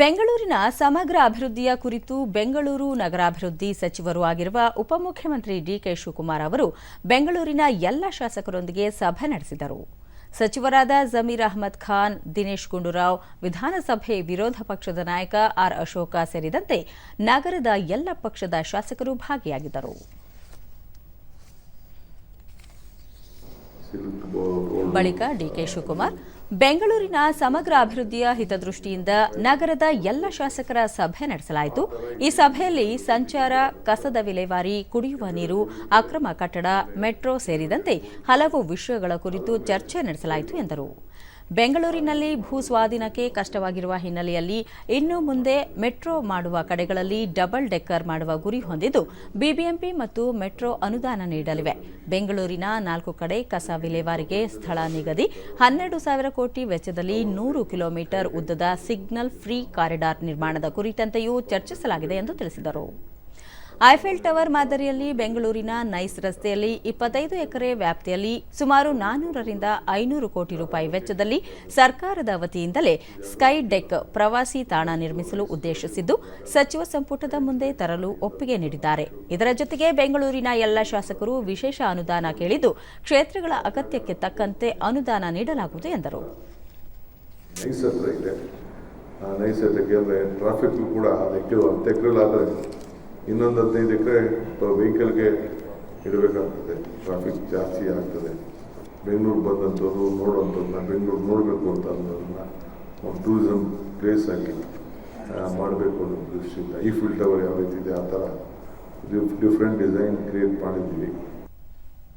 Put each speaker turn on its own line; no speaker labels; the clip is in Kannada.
ಬೆಂಗಳೂರಿನ ಸಮಗ್ರ ಅಭಿವೃದ್ಧಿಯ ಕುರಿತು ಬೆಂಗಳೂರು ನಗರಾಭಿವೃದ್ಧಿ ಸಚಿವರೂ ಆಗಿರುವ ಉಪಮುಖ್ಯಮಂತ್ರಿ ಡಿಕೆ ಶಿವಕುಮಾರ್ ಅವರು ಬೆಂಗಳೂರಿನ ಎಲ್ಲ ಶಾಸಕರೊಂದಿಗೆ ಸಭೆ ನಡೆಸಿದರು. ಸಚಿವರಾದ ಜಮೀರ್ ಅಹಮದ್ ಖಾನ್, ದಿನೇಶ್ ಗುಂಡೂರಾವ್, ವಿಧಾನಸಭೆ ವಿರೋಧ ಪಕ್ಷದ ನಾಯಕ ಆರ್ ಅಶೋಕ ಸೇರಿದಂತೆ ನಗರದ ಎಲ್ಲ ಪಕ್ಷದ ಶಾಸಕರು ಭಾಗಿಯಾಗಿದ್ದರು. ಬಳಿಕ ಡಿಕೆ ಶಿವಕುಮಾರ್ ಬೆಂಗಳೂರಿನ ಸಮಗ್ರ ಅಭಿವೃದ್ಧಿಯ ಹಿತದೃಷ್ಟಿಯಿಂದ ನಗರದ ಎಲ್ಲ ಶಾಸಕರ ಸಭೆ ನಡೆಸಲಾಯಿತು. ಈ ಸಭೆಯಲ್ಲಿ ಸಂಚಾರ, ಕಸದ ವಿಲೇವಾರಿ, ಕುಡಿಯುವ ನೀರು, ಅಕ್ರಮ ಕಟ್ಟಡ, ಮೆಟ್ರೋ ಸೇರಿದಂತೆ ಹಲವು ವಿಷಯಗಳ ಕುರಿತು ಚರ್ಚೆ ನಡೆಸಲಾಯಿತು ಎಂದರು. ಬೆಂಗಳೂರಿನಲ್ಲಿ ಭೂ ಸ್ವಾಧೀನಕ್ಕೆ ಕಷ್ಟವಾಗಿರುವ ಹಿನ್ನೆಲೆಯಲ್ಲಿ ಇನ್ನು ಮುಂದೆ ಮೆಟ್ರೋ ಮಾಡುವ ಕಡೆಗಳಲ್ಲಿ ಡಬಲ್ ಡೆಕ್ಕರ್ ಮಾಡುವ ಗುರಿ ಹೊಂದಿದ್ದು ಬಿಬಿಎಂಪಿ ಮತ್ತು ಮೆಟ್ರೋ ಅನುದಾನ ನೀಡಲಿವೆ. ಬೆಂಗಳೂರಿನ ನಾಲ್ಕು ಕಡೆ ಕಸ ವಿಲೇವಾರಿಗೆ ಸ್ಥಳ ನಿಗದಿ ಹನ್ನೆರಡು ಸಾವಿರ ಕೋಟಿ ವೆಚ್ಚದಲ್ಲಿ ನೂರು ಕಿಲೋಮೀಟರ್ ಉದ್ದದ ಸಿಗ್ನಲ್ ಫ್ರೀ ಕಾರಿಡಾರ್ ನಿರ್ಮಾಣದ ಕುರಿತಂತೆಯೂ ಚರ್ಚಿಸಲಾಗಿದೆ ಎಂದು ತಿಳಿಸಿದರು. ಐಫೆಲ್ ಟವರ್ ಮಾದರಿಯಲ್ಲಿ ಬೆಂಗಳೂರಿನ ನೈಸ್ ರಸ್ತೆಯಲ್ಲಿ ಇಪ್ಪತ್ತೈದು ಎಕರೆ ವ್ಯಾಪ್ತಿಯಲ್ಲಿ ಸುಮಾರು ನಾನ್ನೂರರಿಂದ ಐನೂರು ಕೋಟಿ ರೂಪಾಯಿ ವೆಚ್ಚದಲ್ಲಿ ಸರ್ಕಾರದ ವತಿಯಿಂದಲೇ ಸ್ಕೈ ಡೆಕ್ ಪ್ರವಾಸಿ ತಾಣ ನಿರ್ಮಿಸಲು ಉದ್ದೇಶಿಸಿದ್ದು, ಸಚಿವ ಸಂಪುಟದ ಮುಂದೆ ತರಲು ಒಪ್ಪಿಗೆ ನೀಡಿದ್ದಾರೆ. ಇದರ ಜೊತೆಗೆ ಬೆಂಗಳೂರಿನ ಎಲ್ಲ ಶಾಸಕರು ವಿಶೇಷ ಅನುದಾನ ಕೇಳಿದ್ದು, ಕ್ಷೇತ್ರಗಳ ಅಗತ್ಯಕ್ಕೆ ತಕ್ಕಂತೆ ಅನುದಾನ ನೀಡಲಾಗುವುದು ಎಂದರು.
ನೈಸ್ ಟ್ರಾಫಿಕ್ಕು ಕೂಡ ಇನ್ನೊಂದು ಹದಿನೈದು ಎಕರೆ ವೆಹಿಕಲ್ಗೆ ಇಡಬೇಕಾಗ್ತದೆ. ಟ್ರಾಫಿಕ್ ಜಾಸ್ತಿ ಆಗ್ತದೆ. ಬೆಂಗಳೂರು ಬಂದಂಥವ್ರು ನೋಡುವಂಥದ್ದನ್ನ ಬೆಂಗಳೂರು ನೋಡಬೇಕು ಅಂತ ಅನ್ನೋದನ್ನ ಒಂದು ಟೂರಿಸಮ್ ಪ್ಲೇಸ್ ಆಗಿ ಮಾಡಬೇಕು ಅನ್ನೋ ದೃಷ್ಟಿಯಿಂದ ಈ ಫಿಲ್ಟವರ್ ಯಾವ ರೀತಿ ಇದೆ ಆ ಥರ ಡಿಫ್ರೆಂಟ್ ಡಿಸೈನ್ ಕ್ರಿಯೇಟ್ ಮಾಡಿದ್ದೀವಿ.